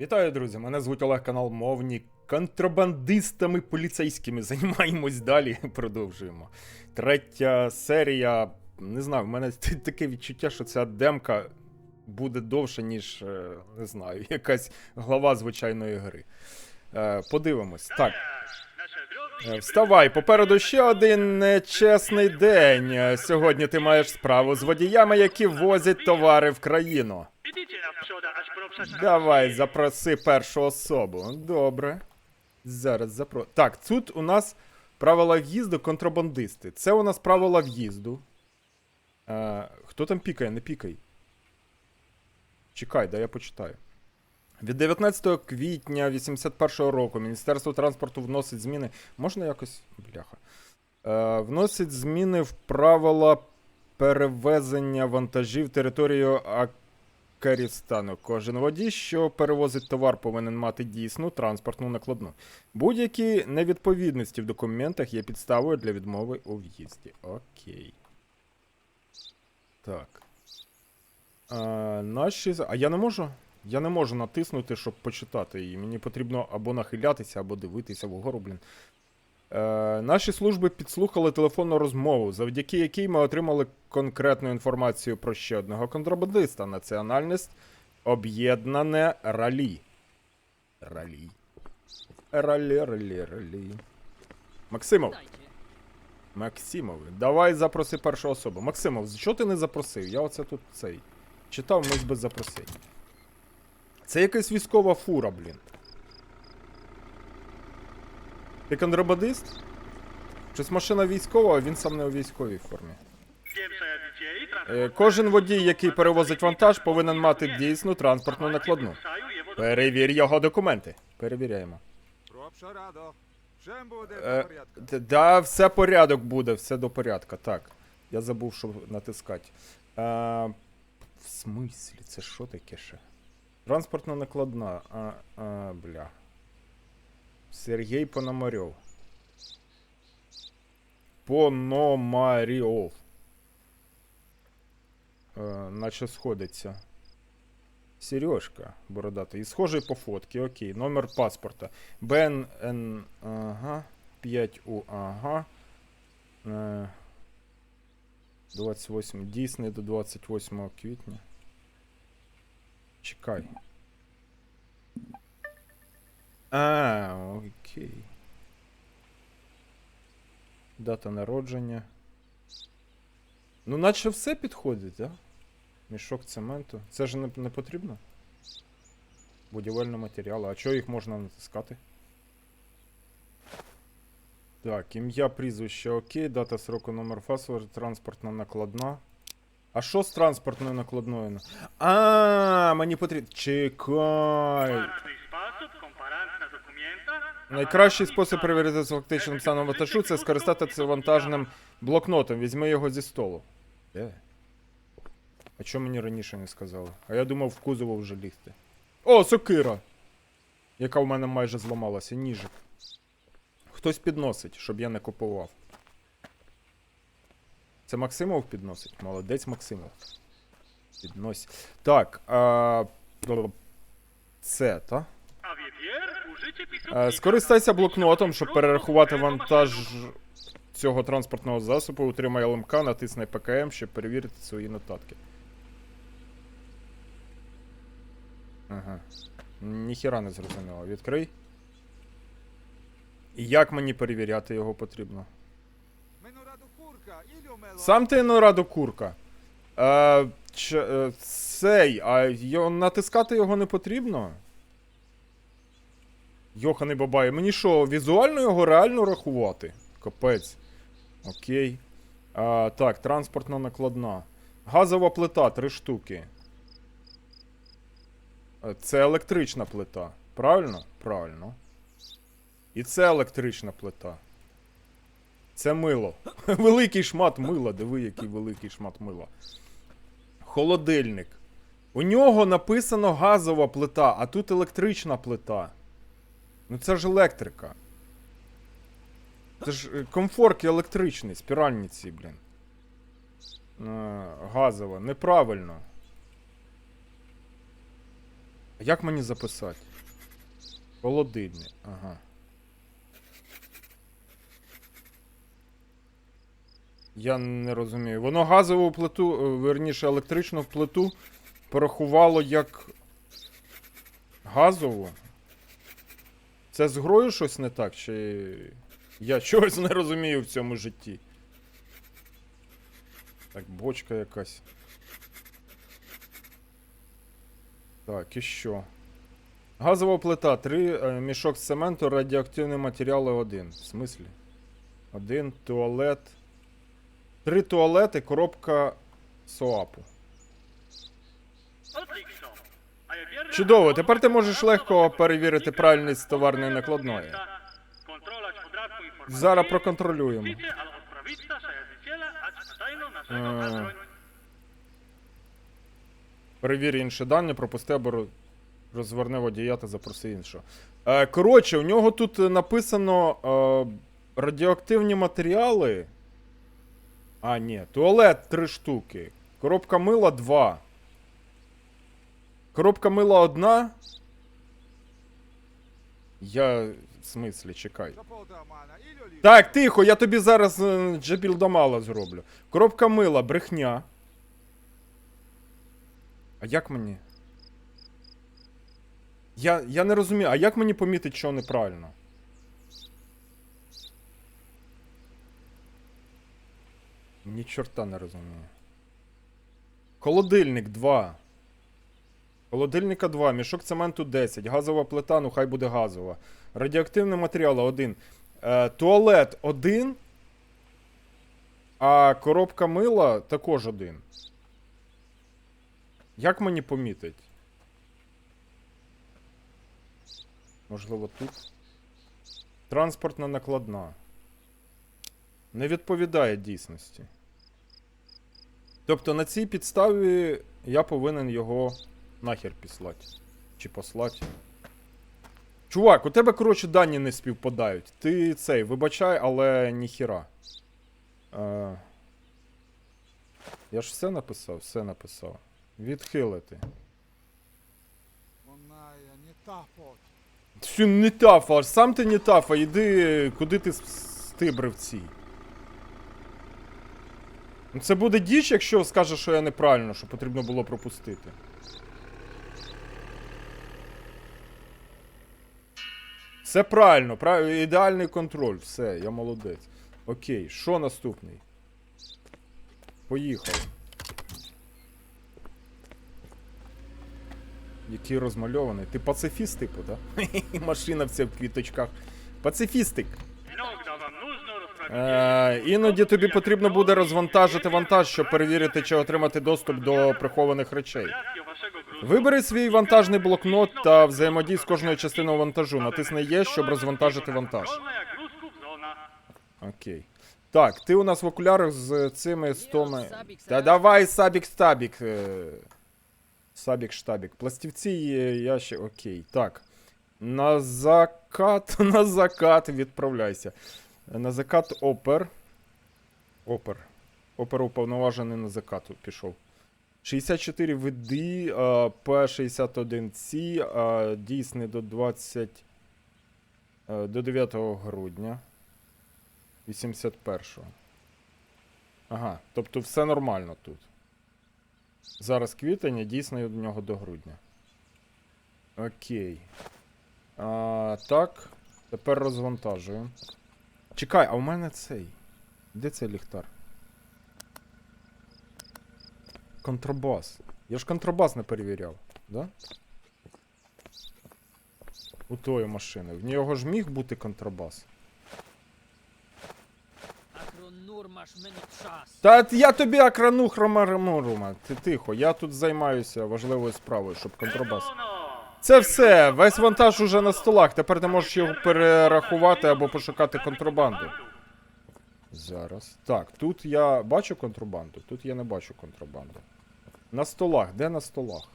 Вітаю, друзі! Мене звуть Олег канал Мовні. Контрабандистами поліцейськими займаємось далі. Продовжуємо. Третя серія. Не знаю, в мене таке відчуття, що ця демка буде довше, ніж е, не знаю, якась глава звичайної гри. Е, Подивимось. Так. Е, Вставай, попереду ще один нечесний день. Сьогодні ти маєш справу з водіями, які возять товари в країну. Давай, запроси першу особу. Добре. Зараз запро. Так, тут у нас правила в'їзду контрабандисти. Це у нас правила в'їзду. Е, хто там пікає? Не пікай. Чекай, да я почитаю. Від 19 квітня 81 року Міністерство транспорту вносить зміни. Можна якось. Бляха. Е, вносить зміни в правила перевезення вантажів територією Карістану. Кожен водій, що перевозить товар, повинен мати дійсну транспортну накладну. Будь-які невідповідності в документах є підставою для відмови у в'їзді. Окей. Так. А, наші... а я не можу? Я не можу натиснути, щоб почитати її. Мені потрібно або нахилятися, або дивитися вгору, блін. Е, наші служби підслухали телефонну розмову, завдяки якій ми отримали конкретну інформацію про ще одного контрабандиста. Національність об'єднане ралі. Ралі. Ралі, ралі, ралі. Максимов. Максимов, давай запроси першу особу. Максимов, що ти не запросив? Я оце тут цей. Читав ми без запросень. Це якась військова фура, блін. Ти контрабандист? Щось машина військова, а він сам не у військовій формі. Е, Кожен водій, який перевозить вантаж, повинен мати дійсну транспортну накладну. Перевір його документи. Перевіряємо. Е, в да, все порядок буде, все до порядка. Так. Я забув, що натискати. Е, в смислі, це що таке ще? Транспортна накладна. А, а, бля. Сергій Пономарьов. Пономарьов. Е, наче сходиться. Сережка бородатий. Схожий по фотки, окей. Номер паспорта. БНН, ага. 5У, ага. Е, 28. Дійсний до 28 квітня. Чекай. А, окей. Дата народження. Ну, наче все підходить? Да? Мішок цементу. Це ж не, не потрібно? Будівельні матеріали. А чого їх можна натискати? Так, ім'я, прізвище окей, дата сроку, номер фасу, транспортна накладна. А що з транспортною накладною? на- А, мені потрібно. Чекай. Найкращий спосіб перевірити з фактичним станом вантажу це скористатися вантажним блокнотом. Візьми його зі столу. Де? А чому мені раніше не сказали? А я думав в кузово вже лізти. О, сокира! Яка в мене майже зламалася, ніжик. Хтось підносить, щоб я не купував. Це Максимов підносить? Молодець Максимов. Піднось. Так, а... Це, та? Е, Скористайся блокнотом, щоб перерахувати вантаж цього транспортного засобу. Утримай ЛМК, натисни ПКМ, щоб перевірити свої нотатки. Ага. Ніхіра не зрозуміло. Відкрий. І як мені перевіряти його потрібно? Сам ти Нораду курка. Е, ч, е, цей, а його, натискати його не потрібно? Йоханий бабай, мені що, візуально його реально рахувати? Капець. Окей. А, так, транспортна накладна. Газова плита, три штуки. Е, Це електрична плита. Правильно? Правильно. І це електрична плита. Це мило. Великий шмат мила. Диви, який великий шмат мила. Холодильник. У нього написано газова плита, а тут електрична плита. Ну це ж електрика. Це ж е, комфорки електричний, спіральні ці, блін. Е, газова. Неправильно. А Як мені записати? Холодильник, ага. Я не розумію. Воно газову плиту, е, верніше електричну плиту порахувало як газову. Це з грою щось не так, чи я чогось не розумію в цьому житті. Так, бочка якась. Так, і що? Газова плита, 3 мішок з цементу, радіоактивні матеріали 1. В смислі? Один туалет. Три туалети, коробка соапу. Отлично. А я вірно, Чудово, тепер ти можеш легко перевірити правильність товарної накладної. Зараз проконтролюємо. Е. Перевір інші дані, пропусти або роз- розверни водія та запроси іншого. Е, коротше, у нього тут написано е, радіоактивні матеріали. А, ні, туалет 3 штуки. Коробка мила 2. Коробка мила 1. Я. В смислі, чекай. Так, тихо, я тобі зараз е, Джабіл Дамала зроблю. Коробка мила, брехня. А як мені? Я, я не розумію, а як мені помітити, що неправильно? Ні чорта не розумію. Холодильник 2. Холодильника 2, мішок цементу 10, газова плита, ну хай буде газова. Радіоактивні матеріали 1. Е, туалет 1. А коробка мила також один. Як мені помітить? Можливо, тут. Транспортна накладна. Не відповідає дійсності. Тобто на цій підставі я повинен його нахер післати. Чи послати. Чувак, у тебе, коротше, дані не співпадають. Ти цей, вибачай, але ніхіра. Е, я ж все написав, все написав. Відхилити. Pot. Всю не тафа, сам ти не тафа, іди, куди ти стибрив ці. Ну, Це буде діч, якщо скажеш, що я неправильно, що потрібно було пропустити. Все правильно, прав... ідеальний контроль, все, я молодець. Окей, що наступний? Поїхали. Який розмальований. Ти пацифіст, типу, так? Машина вся в квіточках. Пацифістик. Е, іноді тобі потрібно буде розвантажити вантаж, щоб перевірити, чи отримати доступ до прихованих речей. Вибери свій вантажний блокнот та взаємодій з кожною частиною вантажу. Натисни Є, щоб розвантажити вантаж. Окей. Так, ти у нас в окулярах з цими стоми. Та давай сабік стабік. е, Сабік штабік. Пластівці є, я ще. Окей. Так. На закат. На закат відправляйся. На закат опер. Опер. Опер уповноважений на закат пішов. 64 веди, П61С, а, дійсний до 20. е, До 9 грудня. 81-го. Ага, тобто все нормально тут. Зараз квітень, дійсно в нього до грудня. Окей. А, так. Тепер розвантажуємо. Чекай, а у мене цей. Де цей ліхтар? Контрабас. Я ж контрабас не перевіряв, да? У тої машини. В нього ж міг бути контрабас. Та я тобі акрану хромарамурума. Ти тихо, я тут займаюся важливою справою, щоб контрабас. Це все, весь вантаж уже на столах. Тепер ти можеш його перерахувати або пошукати контрабанду. Зараз. Так, тут я бачу контрабанду, тут я не бачу контрабанду. На столах, де на столах?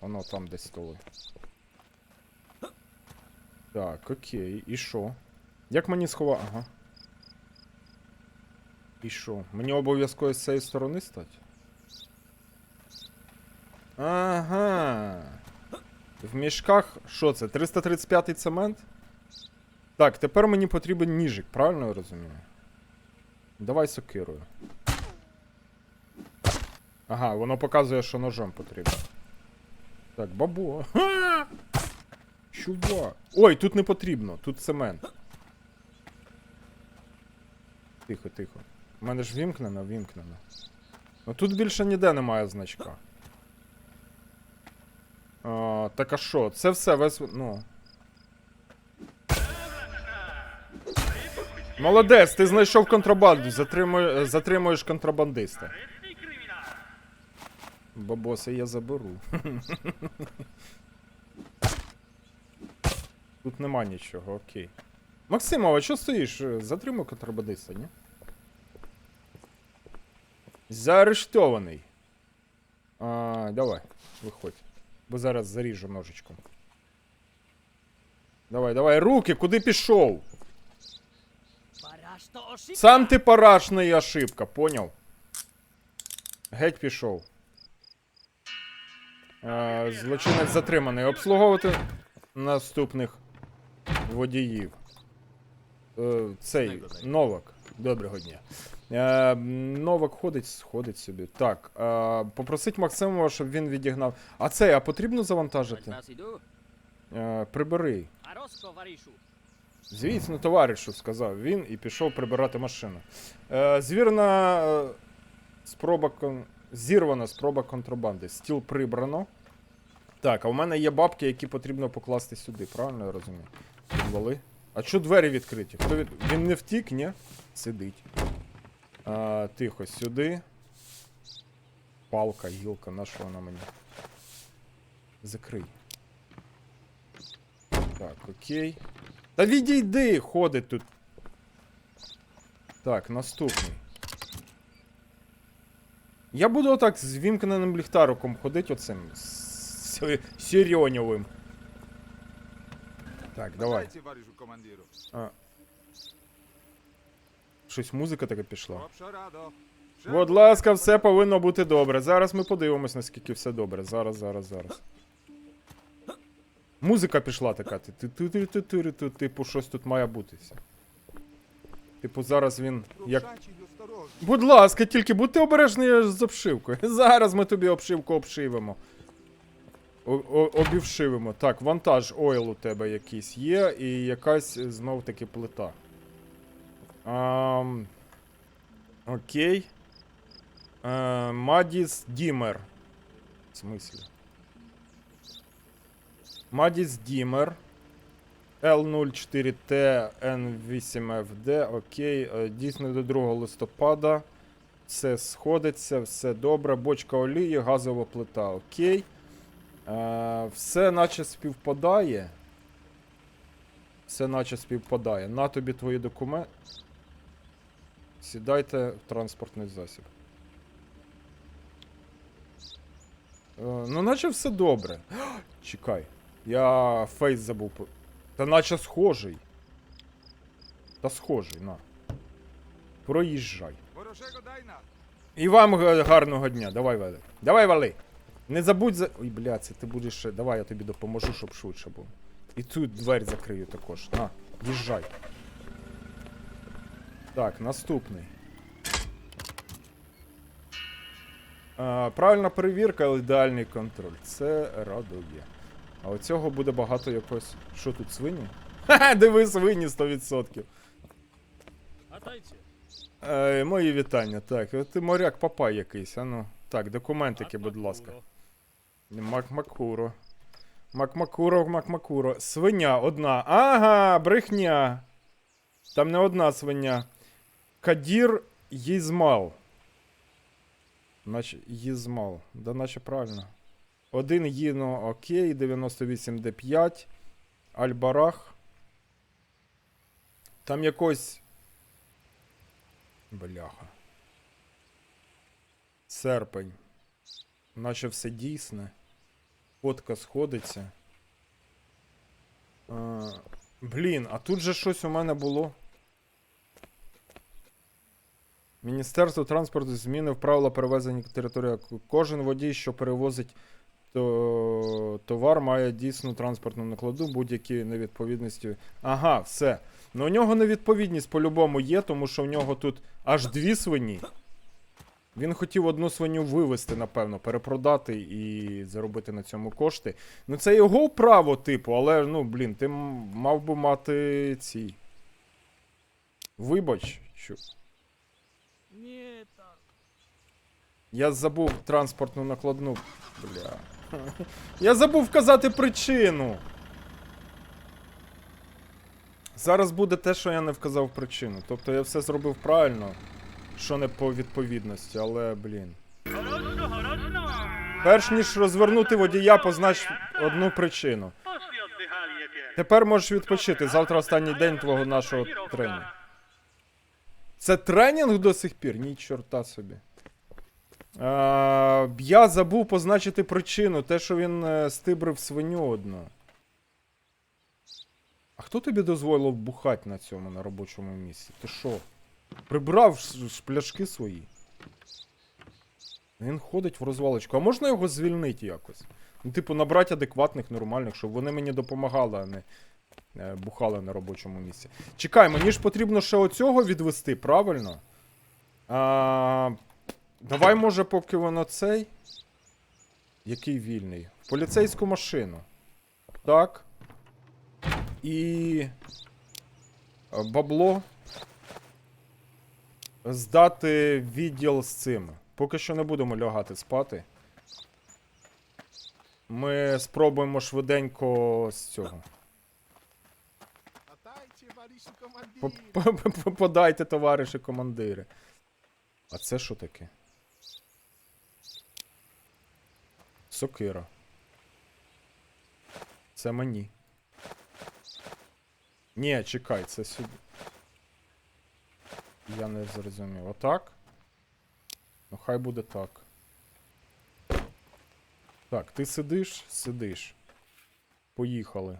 Воно там десь столи. Так, окей, і що? Як мені сховати? Ага. І що? Мені обов'язково з цієї сторони стати? Ага. В мішках, що це? 335 цемент? Так, тепер мені потрібен ніжик, правильно я розумію? Давай сокирою. Ага, воно показує, що ножом потрібно. Так, бабо. Ха! Чувак. Ой, тут не потрібно, тут цемент. Тихо, тихо. У мене ж вімкнено, вімкнено. Ну тут більше ніде немає значка. А, так а що? Це все весь. Ну. Молодець, ти знайшов контрабанду. Затримує, затримуєш контрабандиста. Бабоса я заберу. Тут нема нічого, окей. Максимова, що стоїш? Затримуй контрабандиста, ні? Заарештований. А, давай, виходь. Бо зараз заріжу ножичком. Давай, давай, руки, куди пішов? Сам ти парашна і ошибка, поняв? Геть пішов. Е, злочинець затриманий. Обслуговувати наступних водіїв. Е, цей Новак. Доброго дня. Е, Новак ходить, ходить собі. Так. Е, попросить Максимова, щоб він відігнав. А цей, а потрібно завантажити? Е, прибери. Звісно, товаришу, сказав він і пішов прибирати машину. Е, звірна е, спроба кон... зірвана спроба контрабанди. Стіл прибрано. Так, а у мене є бабки, які потрібно покласти сюди, правильно я розумію? Підвали. А що двері відкриті? Хто від... Він не втік, ні? Сидить. А, тихо, сюди. Палка, гілка, на що вона мені? Закрий. Так, окей. Та відійди, ходить тут. Так, наступний. Я буду отак з вімкненим ліхтариком ходити оцим. Сірьоньовим. Так, давай. А. Щось музика така пішла. Будь ласка, все повинно бути добре. Зараз ми подивимось, наскільки все добре. Зараз, зараз, зараз. Музика пішла така. ти- ти- ти- ти- ти- ти- ти- Типу, щось тут має бутися. Типу, зараз він. Як... Будь ласка, тільки будьте обережні з обшивкою. Зараз ми тобі обшивку обшивемо. О- о- обівшивимо. Так, вантаж ойл у тебе якийсь є, і якась знов таки плита. Ам... Окей. Е, Мадіс Дімер. В смислі? Мадіс Дімер. L04T N8FD, окей, е, дійсно до 2 листопада. Все сходиться, все добре. Бочка олії, газова плита, окей. Е, все наче співпадає. Все наче співпадає. На тобі твої документи. Сідайте в транспортний засіб. Е, ну, наче все добре. Чекай. Я фейс забув. Та наче схожий. Та схожий, на. Проїжджай. І вам гарного дня. Давай, вали. Давай, вали. Не забудь за. Ой, бля, це ти будеш. Давай я тобі допоможу, щоб швидше було. І тут двері закрию також. На, їжджай. Так, наступний. А, правильна перевірка, але ідеальний контроль. Це радує. А оцього буде багато якось. Що тут, свині? Ха-ха, диви свині 100%. Atajcie. Е, мої вітання. Так, ти моряк папай якийсь, а ну. Так, документики, будь ласка. Макмакуро. Макмакуро, Макмакуро. Свиня одна. Ага, брехня. Там не одна свиня. Кадір Їзмал. Наче Їзмал. Да наче правильно. Один Їно, окей, 98 Д5. Альбарах. Там якось. Бляха. Серпень. Наче все дійсне. Фотка сходиться. А, блін, а тут же щось у мене було. Міністерство транспорту змінив правила перевезення території. Кожен водій, що перевозить то товар має дійсну транспортну накладу, будь-які невідповідності. Ага, все. Ну у нього невідповідність по-любому є, тому що в нього тут аж дві свині. Він хотів одну свиню вивезти, напевно, перепродати і заробити на цьому кошти. Ну, це його право, типу, але ну, блін, ти мав би мати ці. Вибач, що. Я забув транспортну накладну. Бля. Я забув вказати причину. Зараз буде те, що я не вказав причину. Тобто я все зробив правильно, що не по відповідності, але, блін. Перш ніж розвернути водія, познач одну причину. Тепер можеш відпочити. Завтра останній день твого нашого тренінгу. Це тренінг до сих пір? Ні, чорта собі. А, я забув позначити причину, те, що він е, стибрив свиню одну. А хто тобі дозволив бухати на цьому на робочому місці? Ти що? Прибрав пляшки свої. Він ходить в розвалочку. А можна його звільнити якось? Ну, типу, набрати адекватних, нормальних, щоб вони мені допомагали, а не е, бухали на робочому місці. Чекай, мені ж потрібно ще оцього відвести, правильно? А, давай, може, поки воно цей. Який вільний? В поліцейську машину. Так. І. Бабло. Здати відділ з цим. Поки що не будемо лягати спати. Ми спробуємо швиденько з цього. Подайте, товариші командири. А це що таке? Сокира. Це мені. Ні, чекай, це сюди. Я не зрозумів. Отак? Ну, хай буде так. Так, ти сидиш? Сидиш. Поїхали.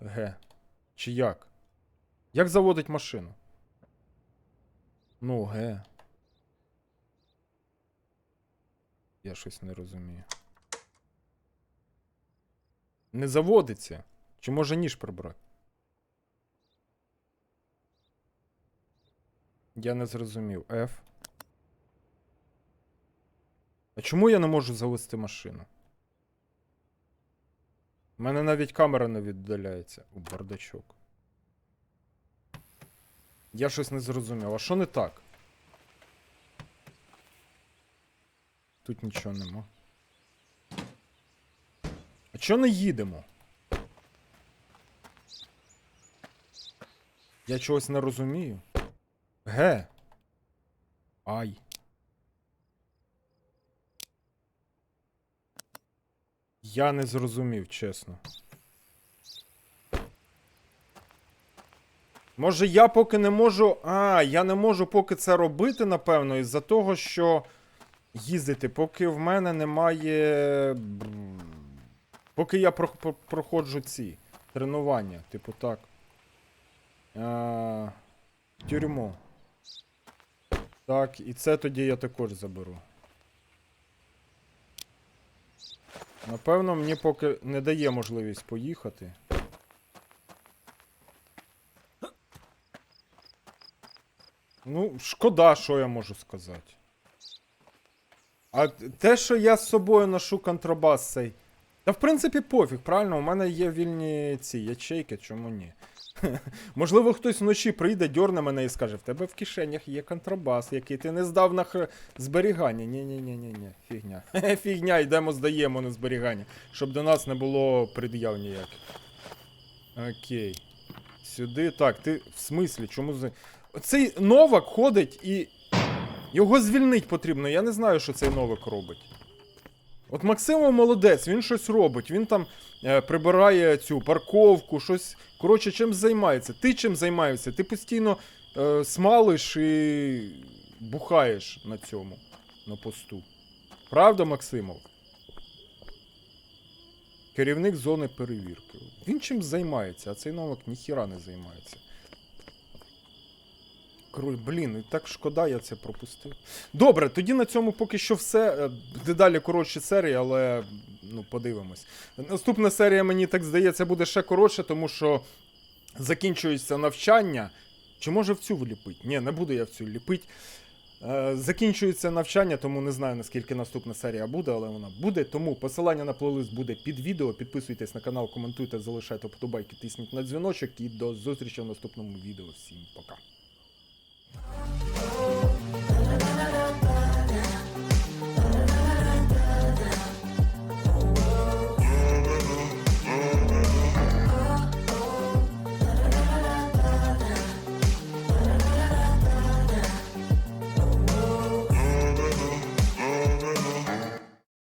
Ге. Чи як? Як заводить машину? Ну, ге. Я щось не розумію. Не заводиться. Чи може ніж прибрати? Я не зрозумів. F. А чому я не можу завести машину? У мене навіть камера не віддаляється. У бардачок. Я щось не зрозумів. А що не так? Тут нічого нема. А чого не їдемо? Я чогось не розумію. Ге. Ай. Я не зрозумів, чесно. Може, я поки не можу. А, я не можу поки це робити, напевно, із-за того, що їздити, поки в мене немає. Поки я про- про- проходжу ці тренування, типу так. А, тюрму. Так, і це тоді я також заберу. Напевно, мені поки не дає можливість поїхати. Ну, шкода, що я можу сказати. А те, що я з собою ношу контрабас цей. Та в принципі пофіг, правильно? У мене є вільні ці ячейки, чому ні? Можливо, хтось вночі прийде, дьорне мене і скаже: в тебе в кишенях є контрабас, який ти не здав на хр... зберігання. Ні, ні, ні, ні, ні, фігня. фігня, йдемо, здаємо на зберігання, щоб до нас не було пред'яв ніяких. Окей. Сюди. Так, ти в смислі, чому з. Цей новак ходить і. Його звільнити потрібно. Я не знаю, що цей новик робить. От Максимов молодець, він щось робить. Він там е, прибирає цю парковку, щось. Коротше, чим займається? Ти чим займаєшся? Ти постійно е, смалиш і бухаєш на цьому, на посту. Правда, Максимов? Керівник зони перевірки. Він чим займається, а цей новик ніхіра не займається. Кроль, блін, і так шкода, я це пропустив. Добре, тоді на цьому поки що все. Е, Дедалі коротші серії, але ну, подивимось. Наступна серія, мені так здається, буде ще коротше, тому що закінчується навчання. Чи може в цю вліпить? Ні, не буду я в цю ліпить. Е, закінчується навчання, тому не знаю наскільки наступна серія буде, але вона буде. Тому посилання на плейлист буде під відео. Підписуйтесь на канал, коментуйте, залишайте вподобайки, тисніть на дзвіночок і до зустрічі в наступному відео. Всім пока.